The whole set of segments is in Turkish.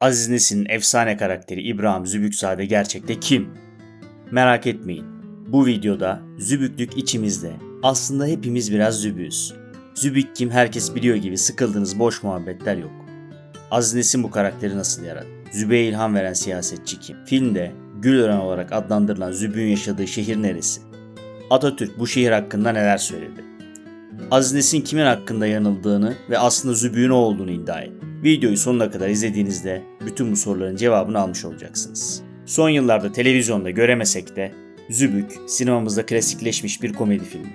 Aziz Nesin'in efsane karakteri İbrahim Zübükzade gerçekte kim? Merak etmeyin. Bu videoda zübüklük içimizde. Aslında hepimiz biraz zübüğüz. Zübük kim herkes biliyor gibi sıkıldığınız boş muhabbetler yok. Aziz Nesin bu karakteri nasıl yarattı? Zübek'e ilham veren siyasetçi kim? Filmde Gülören olarak adlandırılan Zübük'ün yaşadığı şehir neresi? Atatürk bu şehir hakkında neler söyledi? Aziz Nesin kimin hakkında yanıldığını ve aslında Zübük'ün o olduğunu iddia etti. Videoyu sonuna kadar izlediğinizde bütün bu soruların cevabını almış olacaksınız. Son yıllarda televizyonda göremesek de Zübük sinemamızda klasikleşmiş bir komedi filmi.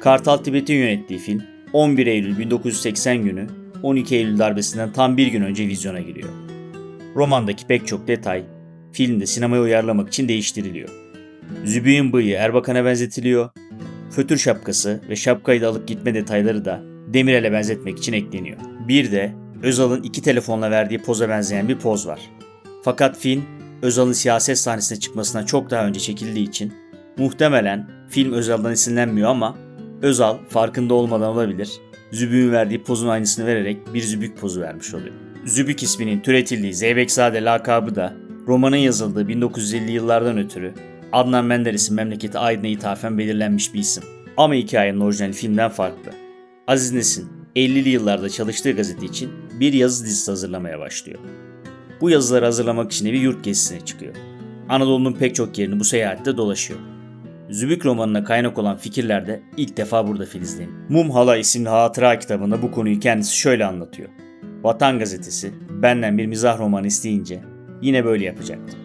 Kartal Tibet'in yönettiği film 11 Eylül 1980 günü 12 Eylül darbesinden tam bir gün önce vizyona giriyor. Romandaki pek çok detay filmde sinemaya uyarlamak için değiştiriliyor. Zübük'ün bıyığı Erbakan'a benzetiliyor, fötür şapkası ve şapkayı da alıp gitme detayları da Demirel'e benzetmek için ekleniyor. Bir de Özal'ın iki telefonla verdiği poza benzeyen bir poz var. Fakat film Özal'ın siyaset sahnesine çıkmasına çok daha önce çekildiği için muhtemelen film Özal'dan esinlenmiyor ama Özal farkında olmadan olabilir. Zübük'ün verdiği pozun aynısını vererek bir Zübük pozu vermiş oluyor. Zübük isminin türetildiği Zeybekzade lakabı da romanın yazıldığı 1950 yıllardan ötürü Adnan Menderes'in memleketi Aydın'a ithafen belirlenmiş bir isim. Ama hikayenin orijinali filmden farklı. Aziz Nesin 50'li yıllarda çalıştığı gazete için bir yazı dizisi hazırlamaya başlıyor. Bu yazıları hazırlamak için bir yurt gezisine çıkıyor. Anadolu'nun pek çok yerini bu seyahatte dolaşıyor. Zübük romanına kaynak olan fikirler de ilk defa burada filizleniyor. Mum Hala isimli hatıra kitabında bu konuyu kendisi şöyle anlatıyor. Vatan gazetesi benden bir mizah romanı isteyince yine böyle yapacaktım.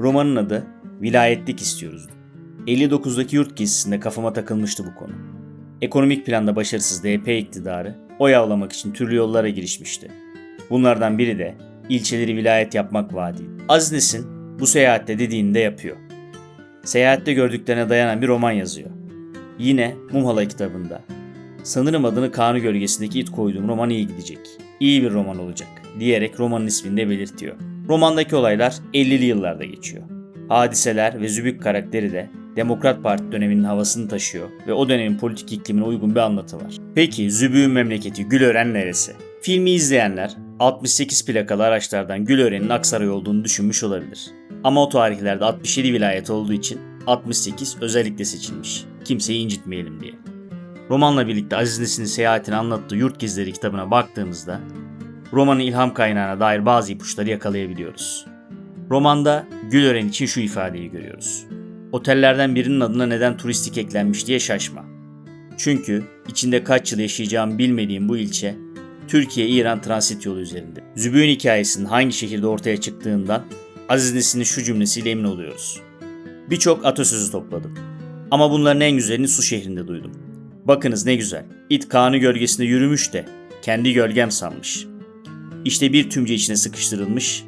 Romanın adı Vilayetlik istiyoruzdu. 59'daki yurt gezisinde kafama takılmıştı bu konu. Ekonomik planda başarısız DP iktidarı oy avlamak için türlü yollara girişmişti. Bunlardan biri de ilçeleri vilayet yapmak vaadiydi. Aziz bu seyahatte dediğini de yapıyor. Seyahatte gördüklerine dayanan bir roman yazıyor. Yine Mumhala kitabında. Sanırım adını Kanı gölgesindeki it koyduğum roman iyi gidecek. İyi bir roman olacak diyerek romanın ismini de belirtiyor. Romandaki olaylar 50'li yıllarda geçiyor. Hadiseler ve Zübük karakteri de Demokrat Parti döneminin havasını taşıyor ve o dönemin politik iklimine uygun bir anlatı var. Peki Zübük'ün memleketi Gülören neresi? Filmi izleyenler 68 plakalı araçlardan Gülören'in Aksaray olduğunu düşünmüş olabilir. Ama o tarihlerde 67 vilayet olduğu için 68 özellikle seçilmiş. Kimseyi incitmeyelim diye. Romanla birlikte Aziz Nesin'in seyahatini anlattığı Yurt Gezileri kitabına baktığımızda romanın ilham kaynağına dair bazı ipuçları yakalayabiliyoruz. Romanda Gülören için şu ifadeyi görüyoruz. Otellerden birinin adına neden turistik eklenmiş diye şaşma. Çünkü içinde kaç yıl yaşayacağımı bilmediğim bu ilçe Türkiye-İran transit yolu üzerinde. Zübük'ün hikayesinin hangi şehirde ortaya çıktığından Aziz Nesin'in şu cümlesiyle emin oluyoruz. Birçok atasözü topladım. Ama bunların en güzelini su şehrinde duydum. Bakınız ne güzel. İt Kaan'ı gölgesinde yürümüş de kendi gölgem sanmış. İşte bir tümce içine sıkıştırılmış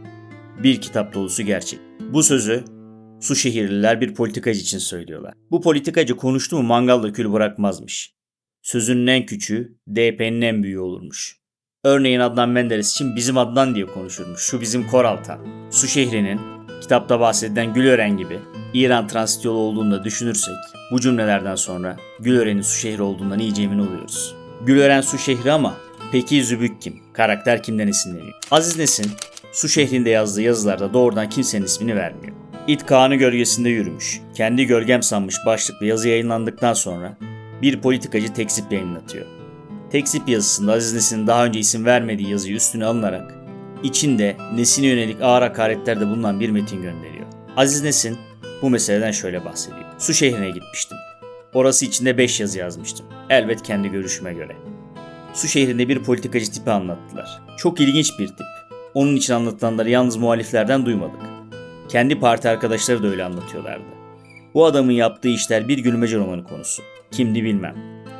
bir kitap dolusu gerçek. Bu sözü Su şehirliler bir politikacı için söylüyorlar. Bu politikacı konuştu mu mangalda kül bırakmazmış. Sözünün en küçüğü DP'nin en büyüğü olurmuş. Örneğin Adnan Menderes için bizim Adnan diye konuşurmuş. Şu bizim Koraltan. Su şehrinin kitapta bahsedilen Gülören gibi İran transit yolu olduğunu da düşünürsek bu cümlelerden sonra Gülören'in su şehri olduğundan iyice emin oluyoruz. Gülören su şehri ama peki Zübük kim? Karakter kimden esinleniyor? Aziz Nesin su şehrinde yazdığı yazılarda doğrudan kimsenin ismini vermiyor. İt Kaan'ı gölgesinde yürümüş. Kendi gölgem sanmış başlıklı yazı yayınlandıktan sonra bir politikacı tekzip yayınlatıyor. Tekzip yazısında Aziz Nesin'in daha önce isim vermediği yazıyı üstüne alınarak içinde Nesin'e yönelik ağır hakaretlerde bulunan bir metin gönderiyor. Aziz Nesin bu meseleden şöyle bahsediyor. Su şehrine gitmiştim. Orası içinde 5 yazı yazmıştım. Elbet kendi görüşüme göre. Su şehrinde bir politikacı tipi anlattılar. Çok ilginç bir tip. Onun için anlatılanları yalnız muhaliflerden duymadık. Kendi parti arkadaşları da öyle anlatıyorlardı. Bu adamın yaptığı işler bir gülmece romanı konusu. Kimdi bilmem.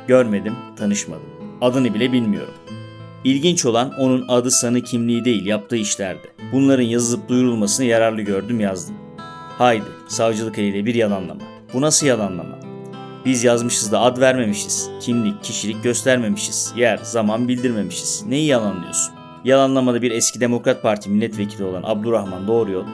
Görmedim, tanışmadım. Adını bile bilmiyorum. İlginç olan onun adı sanı kimliği değil yaptığı işlerdi. Bunların yazılıp duyurulmasını yararlı gördüm yazdım. Haydi savcılık eliyle bir yalanlama. Bu nasıl yalanlama? Biz yazmışız da ad vermemişiz. Kimlik, kişilik göstermemişiz. Yer, zaman bildirmemişiz. Neyi yalanlıyorsun? Yalanlamada bir eski Demokrat Parti milletvekili olan Abdurrahman Doğruyol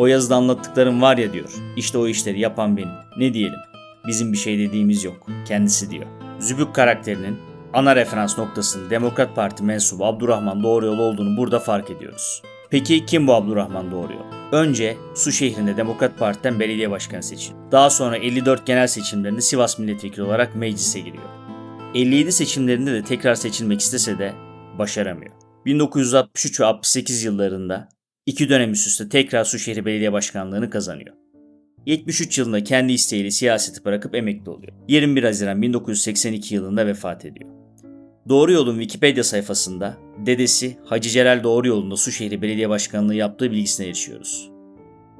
o yazıda anlattıklarım var ya diyor. İşte o işleri yapan benim. Ne diyelim? Bizim bir şey dediğimiz yok. Kendisi diyor. Zübük karakterinin ana referans noktasının Demokrat Parti mensubu Abdurrahman Doğruyol olduğunu burada fark ediyoruz. Peki kim bu Abdurrahman Doğru Yol? Önce Su şehrinde Demokrat Parti'den belediye başkanı seçildi. Daha sonra 54 genel seçimlerinde Sivas milletvekili olarak meclise giriyor. 57 seçimlerinde de tekrar seçilmek istese de başaramıyor. 1963 ve 68 yıllarında iki dönem üst üste tekrar Suşehir Belediye Başkanlığını kazanıyor. 73 yılında kendi isteğiyle siyaseti bırakıp emekli oluyor. 21 Haziran 1982 yılında vefat ediyor. Doğru Yol'un Wikipedia sayfasında dedesi Hacı Celal Doğru Yol'unda Suşehir Belediye Başkanlığı yaptığı bilgisine erişiyoruz.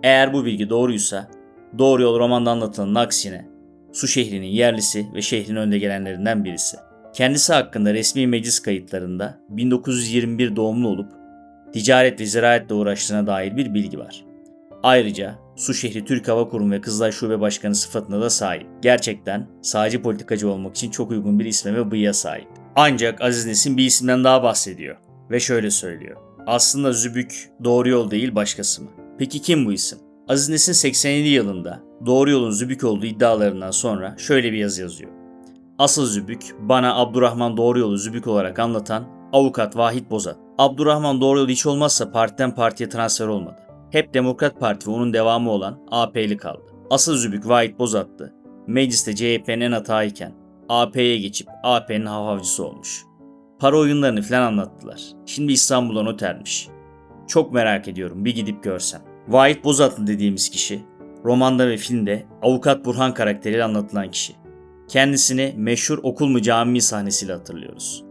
Eğer bu bilgi doğruysa Doğru Yol romanda anlatılanın aksine Su şehrinin yerlisi ve şehrin önde gelenlerinden birisi. Kendisi hakkında resmi meclis kayıtlarında 1921 doğumlu olup ticaret ve ziraatle uğraştığına dair bir bilgi var. Ayrıca Su şehri Türk Hava Kurumu ve Kızılay Şube Başkanı sıfatına da sahip. Gerçekten sağcı politikacı olmak için çok uygun bir isme ve bıyığa sahip. Ancak Aziz Nesin bir isimden daha bahsediyor ve şöyle söylüyor. Aslında Zübük doğru yol değil başkası mı? Peki kim bu isim? Aziz Nesin 87 yılında doğru yolun Zübük olduğu iddialarından sonra şöyle bir yazı yazıyor. Asıl Zübük bana Abdurrahman Doğru Yolu Zübük olarak anlatan avukat Vahit Bozat. Abdurrahman Doğru Yolu hiç olmazsa partiden partiye transfer olmadı. Hep Demokrat Parti ve onun devamı olan AP'li kaldı. Asıl Zübük Vahit Bozat'tı. Mecliste CHP'nin en hatayken AP'ye geçip AP'nin havavcısı olmuş. Para oyunlarını falan anlattılar. Şimdi İstanbul'a notermiş. Çok merak ediyorum bir gidip görsem. Vahit Bozatlı dediğimiz kişi, romanda ve filmde avukat Burhan karakteriyle anlatılan kişi. Kendisini meşhur okul mu cami mi sahnesiyle hatırlıyoruz.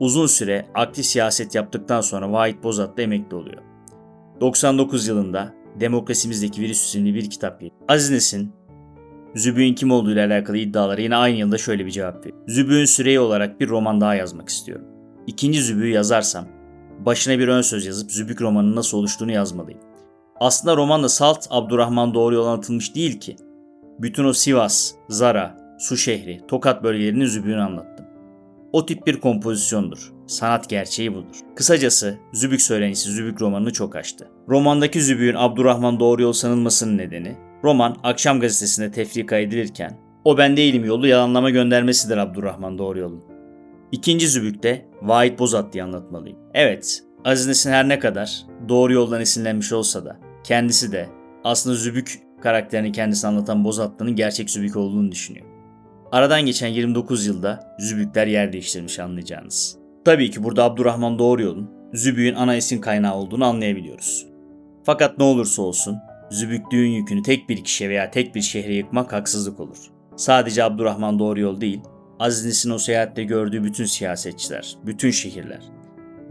Uzun süre aktif siyaset yaptıktan sonra Vahit Bozatlı emekli oluyor. 99 yılında Demokrasimizdeki Virüs isimli bir kitap yayınlıyor. Aziz Nesin, Zübük'ün kim olduğu ile alakalı iddialara yine aynı yılda şöyle bir cevap veriyor. Zübük'ün süreyi olarak bir roman daha yazmak istiyorum. İkinci Zübük'ü yazarsam, başına bir ön söz yazıp Zübük romanının nasıl oluştuğunu yazmalıyım. Aslında romanda Salt Abdurrahman doğru yol anlatılmış değil ki. Bütün o Sivas, Zara, Su şehri, Tokat bölgelerinin zübüğünü anlattım. O tip bir kompozisyondur. Sanat gerçeği budur. Kısacası Zübük söylenisi Zübük romanını çok açtı. Romandaki Zübük'ün Abdurrahman doğru yol sanılmasının nedeni, roman Akşam Gazetesi'nde tefrika edilirken, o ben değilim yolu yalanlama göndermesidir Abdurrahman doğru yolun. İkinci Zübük'te Vahit Bozat diye anlatmalıyım. Evet, Aziz Nesin her ne kadar doğru yoldan esinlenmiş olsa da kendisi de aslında Zübük karakterini kendisi anlatan Bozatlı'nın gerçek Zübük olduğunu düşünüyor. Aradan geçen 29 yılda Zübükler yer değiştirmiş anlayacağınız. Tabii ki burada Abdurrahman Doğru Yol'un Zübük'ün ana esin kaynağı olduğunu anlayabiliyoruz. Fakat ne olursa olsun Zübüklüğün yükünü tek bir kişiye veya tek bir şehre yıkmak haksızlık olur. Sadece Abdurrahman Doğru Yol değil, Aziz Nesin o seyahatte gördüğü bütün siyasetçiler, bütün şehirler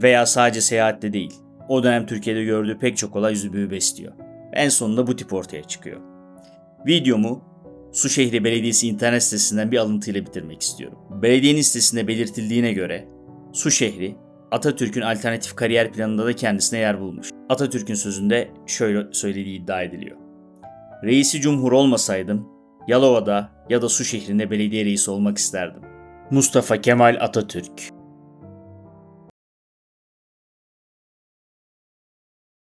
veya sadece seyahatte değil, o dönem Türkiye'de gördüğü pek çok olay Zübük'ü besliyor. En sonunda bu tip ortaya çıkıyor. Videomu Suşehri Belediyesi internet sitesinden bir alıntıyla bitirmek istiyorum. Belediyenin sitesinde belirtildiğine göre Su şehri Atatürk'ün alternatif kariyer planında da kendisine yer bulmuş. Atatürk'ün sözünde şöyle söylediği iddia ediliyor. Reisi Cumhur olmasaydım Yalova'da ya da Su şehrinde belediye reisi olmak isterdim. Mustafa Kemal Atatürk